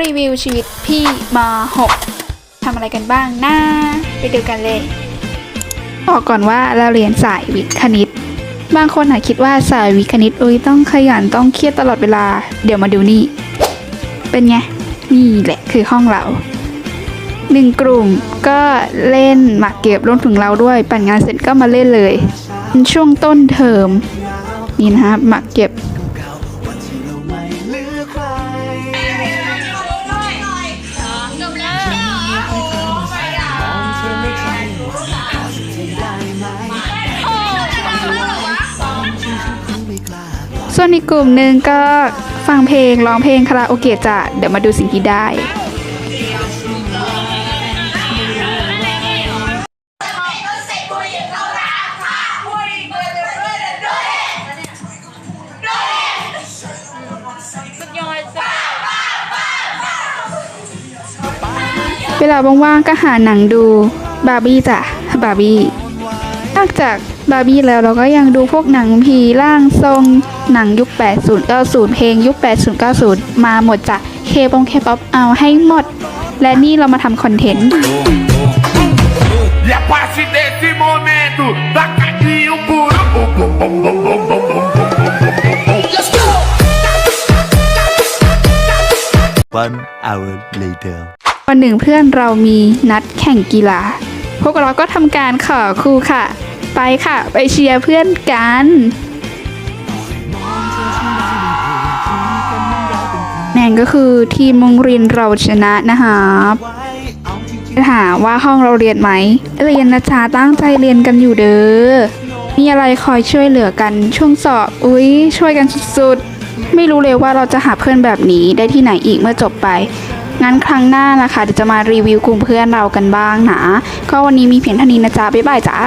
รีวิวชีวิตพี่ม .6 ทำอะไรกันบ้างนะไปดูกันเลย บอกก่อนว่าเราเรียนสายวิทย์คณิต บางคนอาจคิดว่าสายวิทย์คณิตอุ้ยต้องขยันต้องเครียดตลอดเวลา เดี๋ยวมาดูนี่ เป็นไง นี่แหละคือห้องเราหนึ่งกลุ่มก็เล่นหมากเก็บรวมถึงเราด้วย ปั่นงานเสร็จก็มาเล่นเลย ช่วงต้นเทอมนี่นะครับหมากเก็บ ส่วนอีกกลุ่มหนึ่งก็ฟังเพลงร้องเพลงคาราโอเกะจ้ะเดี๋ยวมาดูสิ่งที่ได้เวลาว่างๆก็หาหนังดูบาร์บี้จ้ะบาร์บี้นอกจาก บาร์บี้แล้วเราก็ยังดูพวกหนังผีร่างทรงหนังยุค 80 90 เพลงยุค 80 90 มาหมดจากเคปงเคป๊อปเอาให้หมด และนี่เรามาทำคอนเทนต์ One hour later วันหนึ่งเพื่อนเรามีนัดแข่งกีฬา พวกเราก็ทำการขอครูค่ะ ไปค่ะ ไปเชียร์เพื่อนกันแม่งก็คือทีมโรงเรียนเราชนะนะครับถามว่าห้องเราเรียนไหม เรียนนะจ๊ะตั้งใจเรียนกันอยู่เด้อ มีอะไรคอยช่วยเหลือกันช่วงสอบ อุ๊ยช่วยกันสุดๆ ไม่รู้เลยว่าเราจะหาเพื่อนแบบนี้ได้ที่ไหนอีกเมื่อจบไป งั้นครั้งหน้านะคะเดี๋ยวจะมารีวิวกลุ่มเพื่อนเรากันบ้างนะ ก็วันนี้มีเพียงเท่านี้นะจ๊ะ บ๊ายบายจ้า